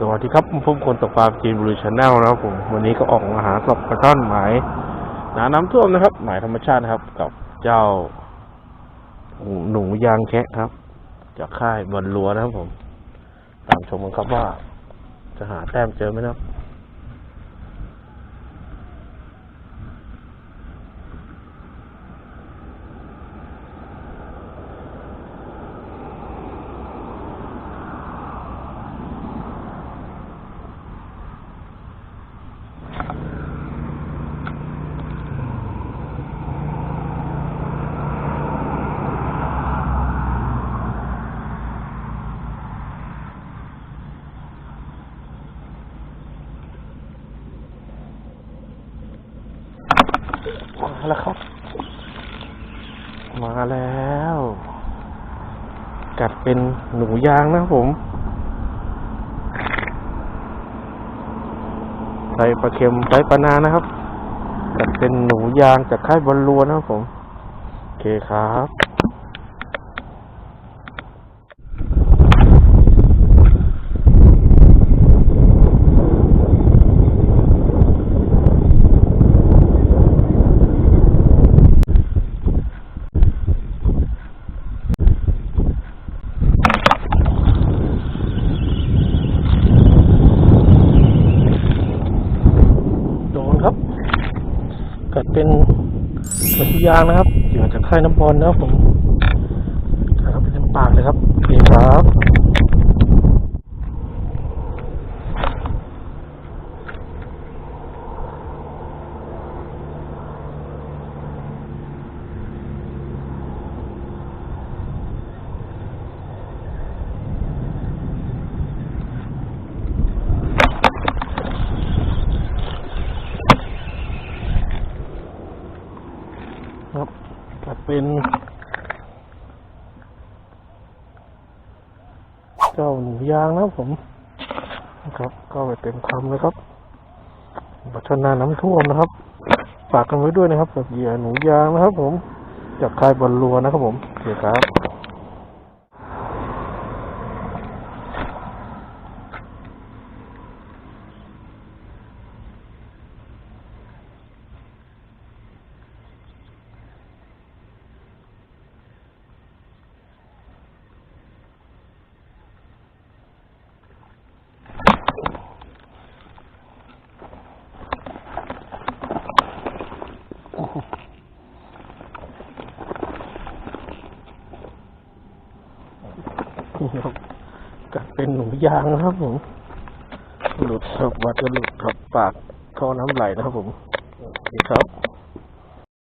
สวัสดีครับผมคนตกปลาจีนบลูชาแนลนะครับผมวันนี้ก็ออกมาหากบกระท่อนหมายหนาน้ำท่วมนะครับ หมายธรรมชาตินะครับ กับเจ้า หนูยางแคะครับ จากค่ายบอลลัวนะครับผม ตามชมกันครับว่า จะหาแต้มเจอไหมนะครับ มาแล้วครับ มาแล้ว กัดเป็นหนูยางนะผมใส่ปลาเค็มใส่ปลานานะครับ กัดเป็นหนูยางจากค่ายบอลลูนนะครับผม โอเคครับ โดนครับ กัดเป็นหนูยางนะครับเหยื่อจากค่ายน้ำบอลนะครับผมกัดเข้าไปเต็มปากเลยครับโอเคครับ ครับจะเป็น เจ้าหนูยางนะครับผมนะครับ ก็ไปเต็มคำเลยครับบัชนาน้ำท่วมนะครับฝากกันไว้ด้วยนะครับกับเหยื่อหนูยางนะครับ ผมจากคายบอลลัวนะครับผมโอเคครับ นี่ครับ กัดเป็นหนูยางนะครับผม หลุดครับวัดจะหลุดกับปากขอน้ำไหลนะครับผมนี่ครับ